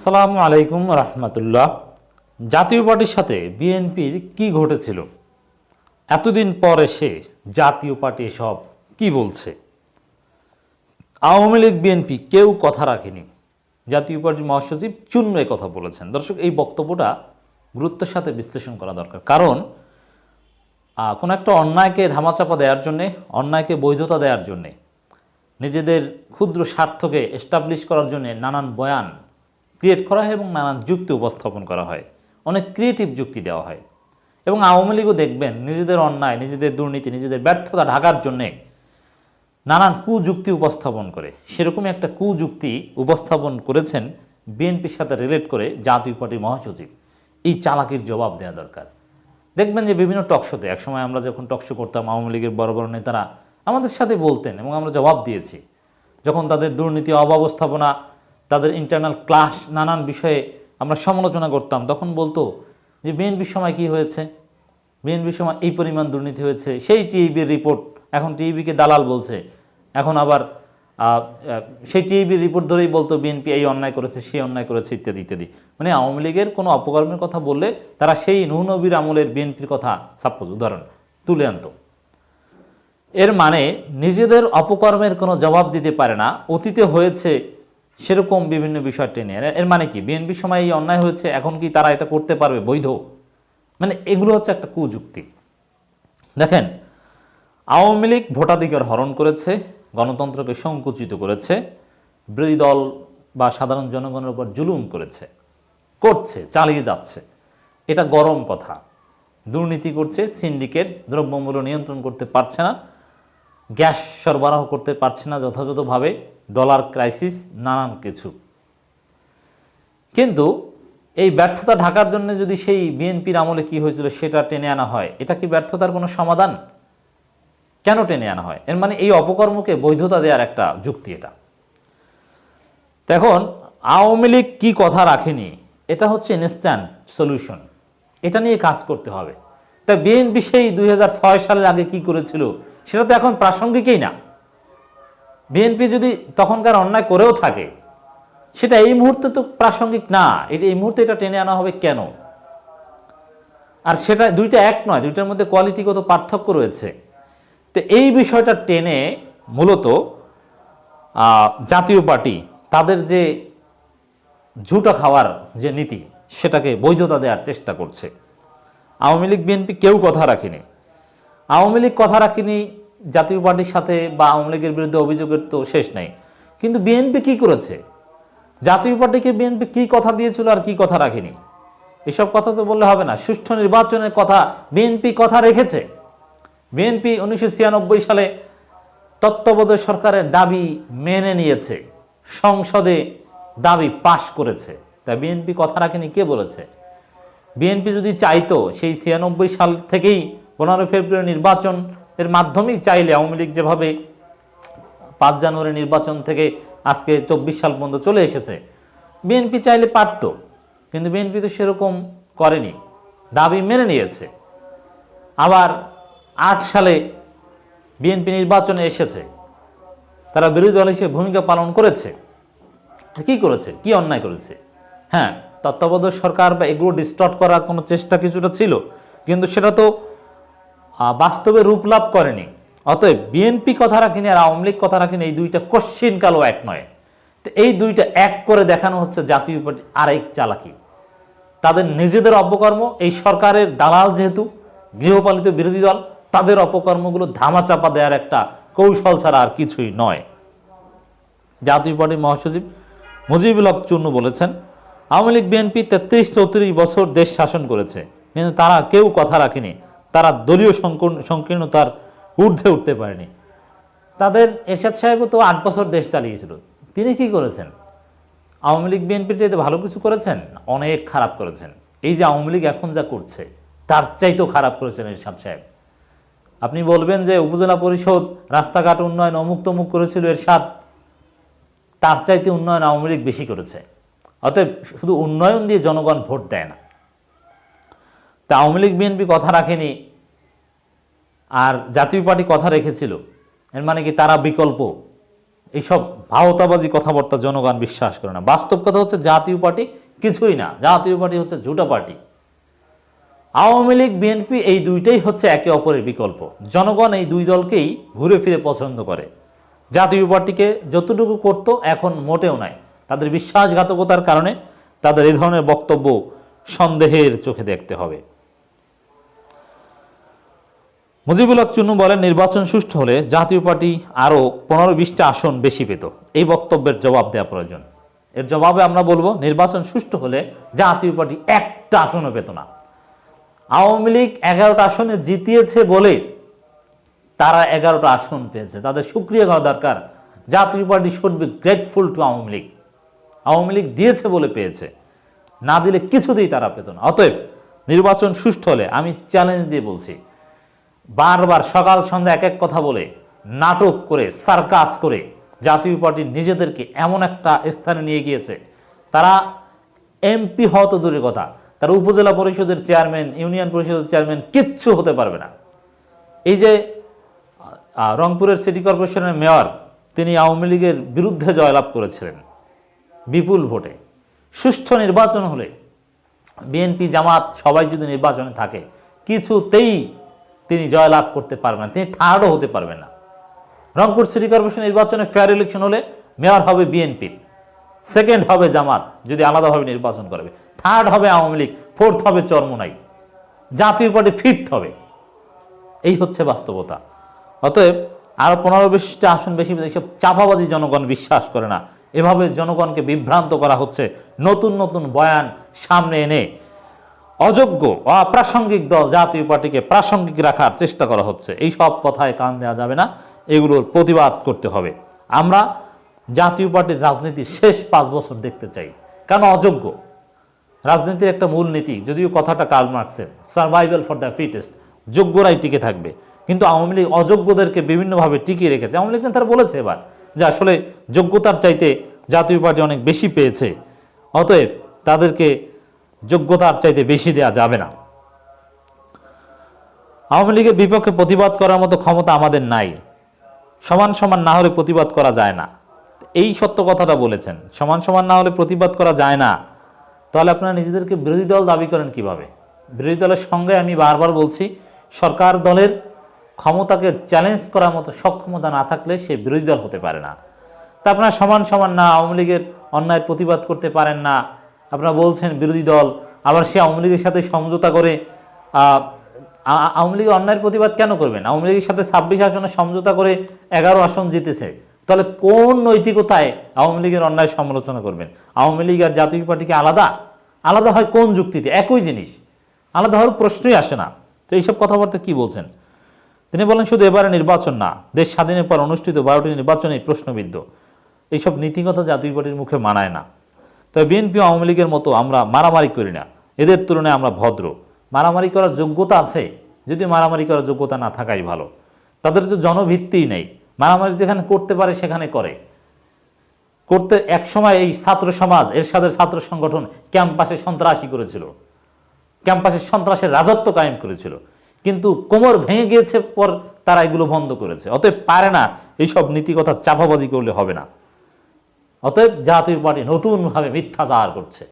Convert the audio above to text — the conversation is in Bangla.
আসসালামু আলাইকুম রহমতুল্লাহ। জাতীয় পার্টির সাথে বিএনপির কি ঘটেছিল? এতদিন পর এসে জাতীয় পার্টি সব কি বলছে? আওয়ামী লীগ, বিএনপি কেউ কথা রাখেনি। জাতীয় পার্টির মহাসচিব চূন্য কথা বলেছেন। দর্শক, এই বক্তব্যটা গুরুত্বের সাথে বিশ্লেষণ করা দরকার। কারণ কোনো একটা অন্যায়কে ধামাচাপা দেওয়ার জন্যে, অন্যায়কে বৈধতা দেওয়ার জন্যে, নিজেদের ক্ষুদ্র স্বার্থকে এস্টাবলিশ করার জন্য নানান বয়ান ক্রিয়েট করা হয় এবং নানান যুক্তি উপস্থাপন করা হয়। অনেক ক্রিয়েটিভ যুক্তি দেওয়া হয়। এবং আওয়ামী লীগও দেখবেন, নিজেদের অন্যায়, নিজেদের দুর্নীতি, নিজেদের ব্যর্থতা ঢাকার জন্যে নানান কুযুক্তি উপস্থাপন করে। সেরকমই একটা কুযুক্তি উপস্থাপন করেছেন বিএনপির সাথে রিলেট করে জাতীয় পার্টির মহাসচিব। এই চালাকির জবাব দেওয়া দরকার। দেখবেন যে বিভিন্ন টকশোতে একসময় আমরা যখন টকশো করতাম, আওয়ামী লীগের বড় বড় নেতারা আমাদের সাথে বলতেন এবং আমরা জবাব দিয়েছি। যখন তাদের দুর্নীতি অব্যবস্থাপনা তাদের ইন্টারনাল ক্লাস নানান বিষয়ে আমরা সমালোচনা করতাম। তখন বলতো যে বিএনপির সময় কি হয়েছে? বিএনপির সময় এই পরিমাণ দুর্নীতি হয়েছে। সেই টিইবির রিপোর্ট এখন টিইবিকে দালাল বলছে। এখন আবার সেই টিইবির রিপোর্ট ধরেই বলতো বিএনপি এই অন্যায় করেছে, সেই অন্যায় করেছে, ইত্যাদি ইত্যাদি। মানে আওয়ামী লীগের কোনো অপকর্মের কথা বললে তারা সেই নুহনবীর আমলের বিএনপির কথা সাপোজ উদাহরণ, তুলে আনতো। এর মানে নিজেদের অপকর্মের কোনো জবাব দিতে পারে না। অতীতে হয়েছে সেরকম বিভিন্ন বিষয় টেনে। এর মানে কি? বিএনপির সময় এই অন্যায় হয়েছে, এখন কি তারা এটা করতে পারবে বৈধ? মানে এগুলো হচ্ছে একটা কুযুক্তি। দেখেন, আওয়ামী লীগ ভোটাধিকার হরণ করেছে, গণতন্ত্রকে সংকুচিত করেছে, বিরোধী দল বা সাধারণ জনগণের উপর জুলুম করেছে, করছে, চালিয়ে যাচ্ছে। এটা গরম কথা। দুর্নীতি করছে, সিন্ডিকেট দ্রব্যমূল্য নিয়ন্ত্রণ করতে পারছে না, গ্যাস সরবরাহ করতে পারছে না যথাযথভাবে। ডলার ক্রাইসিস, নানান কিছু। কিন্তু এই ব্যর্থতা ঢাকার জন্য যদি সেই বিএনপির আমলে কি হয়েছিল সেটা টেনে আনা হয়, এটা কি ব্যর্থতার কোনো সমাধান? কেন টেনে আনা হয়? এর মানে এই অপকর্মকে বৈধতা দেওয়ার একটা যুক্তি এটা। এখন আওয়ামী লীগ কী কথা রাখেনি, এটা হচ্ছে ইনস্ট্যান্ট সলিউশন এটা নিয়ে কাজ করতে হবে। তা বিএনপি সেই দুই হাজার ছয় সালের আগে কি করেছিল, সেটা তো এখন প্রাসঙ্গিকই না। বিএনপি যদি তখনকার অন্যায় করেও থাকে, সেটা এই মুহূর্তে তো প্রাসঙ্গিক না, এটা এই মুহূর্তে এটা টেনে আনা হবে কেন? আর সেটা দুইটা এক নয়, দুইটার মধ্যে কোয়ালিটিগত পার্থক্য রয়েছে। তো এই বিষয়টা টেনে মূলত জাতীয় পার্টি তাদের যে ঝুটা খাওয়ার যে নীতি, সেটাকে বৈধতা দেওয়ার চেষ্টা করছে। আওয়ামী লীগ, বিএনপি কেউ কথা রাখেনি। আওয়ামী লীগ কথা রাখেনি জাতীয় পার্টির সাথে বা আওয়ামী লীগের বিরুদ্ধে অভিযোগের তো শেষ নেই। কিন্তু বিএনপি কি করেছে? জাতীয় পার্টিকে বিএনপি কি কথা দিয়েছিল আর কি কথা রাখেনি? এসব কথা তো বললে হবে না। সুষ্ঠু নির্বাচনের কথা বিএনপি কথা রেখেছে। বিএনপি উনিশশো ছিয়ানব্বই সালে তত্ত্বাবধায়ক সরকারের দাবি মেনে নিয়েছে। সংসদে দাবি পাশ করেছে। তা বিএনপি কথা রাখেনি কে বলেছে? বিএনপি যদি চাইতো সেই ছিয়ানব্বই সাল থেকেই পনেরো ফেব্রুয়ারি নির্বাচন এর মাধ্যমেই চাইলে আওয়ামী লীগ যেভাবে পাঁচ জানুয়ারি নির্বাচন থেকে আজকে চব্বিশ সাল পর্যন্ত চলে এসেছে, বিএনপি চাইলে পারত, কিন্তু বিএনপি তো সেরকম করেনি, দাবি মেনে নিয়েছে। আবার আট সালে বিএনপি নির্বাচনে এসেছে, তারা বিরোধী দল হিসেবে ভূমিকা পালন করেছে। কি করেছে? কি অন্যায় করেছে? হ্যাঁ তত্ত্বাবধায়ক সরকার বা এগুলো ডিস্টর্ট করার কোনো চেষ্টা কিছুটা ছিল, কিন্তু সেটা তো বাস্তবে রূপ লাভ করেনি। অতএব বিএনপি কথা রাখিনি আর আওয়ামী লীগ কথা রাখিনি, এই দুইটা কশ্চিন কালো এক নয়। তো এই দুইটা এক করে দেখানো হচ্ছে জাতীয় পার্টি আরেক চালাকি। তাদের নিজেদের অপকর্ম, এই সরকারের দালাল যেহেতু, গৃহপালিত বিরোধী দল, তাদের অপকর্মগুলো ধামাচাপা দেওয়ার একটা কৌশল ছাড়া আর কিছুই নয়। জাতীয় পার্টির মহাসচিব মুজিবুল হক চুন্নু বলেছেন, আওয়ামী লীগ বিএনপি তেত্রিশ চৌত্রিশ বছর দেশ শাসন করেছে, কিন্তু তারা কেউ কথা রাখেনি। তারা দলীয় সংকীর্ণ- সংকীর্ণতার ঊর্ধ্বে উঠতে পারেনি। তাদের এরশাদ সাহেবও তো আট বছর দেশ চালিয়েছিল। তিনি কি করেছেন? আওয়ামী লীগ বিএনপির চাইতে ভালো কিছু করেছেন? অনেক খারাপ করেছেন। এই যে আওয়ামী লীগ এখন যা করছে, তার চাইতেও খারাপ করেছেন এরশাদ সাহেব। আপনি বলবেন যে উপজেলা পরিষদ রাস্তাঘাট উন্নয়ন অমুক তমুক করেছিল এরশাদ, তার চাইতে উন্নয়ন আওয়ামী লীগ বেশি করেছে। অতএব শুধু উন্নয়ন দিয়ে জনগণ ভোট দেয় না। তা আওয়ামী লীগ বিএনপি কথা রাখেনি আর জাতীয় পার্টি কথা রেখেছিল। এর মানে কি তারা বিকল্প। এইসব ভাওতাবাজি কথাবার্তা জনগণ বিশ্বাস করে না। বাস্তব কথা হচ্ছে জাতীয় পার্টি কিছুই না। জাতীয় পার্টি হচ্ছে ঝুটা পার্টি। আওয়ামী লীগ, বিএনপি এই দুইটাই হচ্ছে একে অপরের বিকল্প। জনগণ এই দুই দলকেই ঘুরে ফিরে পছন্দ করে। জাতীয় পার্টিকে যতটুকু করত এখন মোটেও নাই। তাদের বিশ্বাসঘাতকতার কারণে তাদের এই ধরনের বক্তব্য সন্দেহের চোখে দেখতে হবে। মুজিবুল হক চুন্নু বলেন, নির্বাচন সুষ্ঠু হলে জাতীয় পার্টি আরও পনেরো বিশটা আসন বেশি পেত। এই বক্তব্যের জবাব দেওয়া প্রয়োজন। এর জবাবে আমরা বলব, নির্বাচন সুষ্ঠু হলে জাতীয় পার্টি একটা আসনও পেত না। আওয়ামী লীগ এগারোটা আসনে জিতিয়েছে বলে তারা এগারোটা আসন পেয়েছে। তাদের সুক্রিয়া করা দরকার। Jatiya party should be grateful to Awami League. Awami League দিয়েছে বলে পেয়েছে। না দিলে কিছুতেই তারা পেত না। অতএব নির্বাচন সুষ্ঠু হলে আমি চ্যালেঞ্জ দিয়ে বলছি বারবার সকাল, সন্ধ্যা এক এক কথা বলে, নাটক করে, সার্কাস করে জাতীয় পার্টি নিজেদেরকে এমন একটা স্থানে নিয়ে গিয়েছে। তারা এমপি হওয়া তো দূরের কথা। তারা উপজেলা পরিষদের চেয়ারম্যান, ইউনিয়ন পরিষদের চেয়ারম্যান কিচ্ছু হতে পারবে না। এই যে রংপুরের সিটি কর্পোরেশনের মেয়র, তিনি আওয়ামী লীগের বিরুদ্ধে জয়লাভ করেছিলেন বিপুল ভোটে। সুষ্ঠু নির্বাচন হলে বিএনপি জামাত সবাই যদি নির্বাচনে থাকে, কিছুতেই তিনি জয়লাভ করতে পারবেন না, তিনি থার্ডও হতে পারবেন না। রংপুর সিটি কর্পোরেশন নির্বাচনে ফেয়ার ইলেকশন হলে মেয়র হবে বিএনপির সেকেন্ড হবে জামাত, যদি আলাদাভাবে নির্বাচন করবে। থার্ড হবে আওয়ামী লীগ ফোর্থ হবে চরমোনাই, জাতীয় পার্টি ফিফথ হবে। এই হচ্ছে বাস্তবতা। অতএব আরও পনেরো বিশটা আসন বেশি, এইসব চাপাবাজি জনগণ বিশ্বাস করে না। এভাবে জনগণকে বিভ্রান্ত করা হচ্ছে। নতুন নতুন বয়ান সামনে এনে অযোগ্য অপ্রাসঙ্গিক দল জাতীয় পার্টিকে প্রাসঙ্গিক রাখার চেষ্টা করা হচ্ছে। এই সব কথায় কান দেওয়া যাবে না। এগুলোর প্রতিবাদ করতে হবে। আমরা জাতীয় পার্টির রাজনীতির শেষ পাঁচ বছর দেখতে চাই। কেন অযোগ্য। রাজনীতির একটা মূল নীতি, যদিও কথাটা কার্ল মার্কসের, সার্ভাইভাল ফর দ্য ফিটেস্ট যোগ্যরাই টিকে থাকবে। কিন্তু আওয়ামী লীগ অযোগ্যদেরকে বিভিন্নভাবে টিকিয়ে রেখেছে। আওয়ামী লীগ নেতারা বলেছে এবার যে আসলে যোগ্যতার চাইতে জাতীয় পার্টি অনেক বেশি পেয়েছে। অতএব তাদেরকে যোগ্যতার চাইতে বেশি দেওয়া যাবে না। আওয়ামী লীগের বিপক্ষে প্রতিবাদ করার মতো ক্ষমতা আমাদের নাই। সমান সমান না হলে প্রতিবাদ করা যায় না। এই সত্য কথাটা বলেছেন। সমান সমান না হলে প্রতিবাদ করা যায় না। তাহলে আপনারা নিজেদেরকে বিরোধী দল দাবি করেন কীভাবে? বিরোধী দলের সঙ্গে আমি বারবার বলছি, সরকার দলের ক্ষমতাকে চ্যালেঞ্জ করার মতো সক্ষমতা না থাকলে সে বিরোধী দল হতে পারে না। তা আপনারা সমান সমান না আওয়ামী লীগের অন্যায় প্রতিবাদ করতে পারেন না। আপনারা বলছেন বিরোধী দল, আবার সে আওয়ামী লীগের সাথে সমঝোতা করে আওয়ামী লীগের অন্যায়ের প্রতিবাদ কেন করবেন? আওয়ামী লীগের সাথে ছাব্বিশ আসনে সমঝোতা করে এগারো আসন জিতেছে। তাহলে কোন নৈতিকতায় আওয়ামী লীগের অন্যায় সমালোচনা করবেন? আওয়ামী লীগ আর জাতীয় পার্টিকে আলাদা? আলাদা হয় কোন যুক্তিতে? একই জিনিস। আলাদা হওয়ার প্রশ্নই আসে না। তো এইসব কথাবার্তা কি বলছেন? তিনি বলেন, শুধু এবারে নির্বাচন না, দেশ স্বাধীনের পর অনুষ্ঠিত বারোটি নির্বাচনে প্রশ্নবিদ্ধ। এইসব নীতিগত জাতীয় পার্টির মুখে মানায় না। তবে বিএনপি আওয়ামী লীগের মতো আমরা মারামারি করি না। এদের তুলনায় আমরা ভদ্র। মারামারি করার যোগ্যতা আছে। যদি মারামারি করার যোগ্যতা না থাকাই ভালো। তাদের যে জনভিত্তিই নেই। মারামারি যেখানে করতে পারে, সেখানে করে। করতে একসময় এই ছাত্র সমাজ, এরশাদের ছাত্র সংগঠন ক্যাম্পাসে সন্ত্রাসী করেছিল। ক্যাম্পাসে সন্ত্রাসের রাজত্ব কায়েম করেছিল। কিন্তু কোমর ভেঙে গিয়েছে পর তারা এগুলো বন্ধ করেছে। অতএব পারে না এইসব নীতিকথা চাপাবাজি করলে হবে না। অতএব জাতীয় পার্টি নতুনভাবে মিথ্যাচার করছে।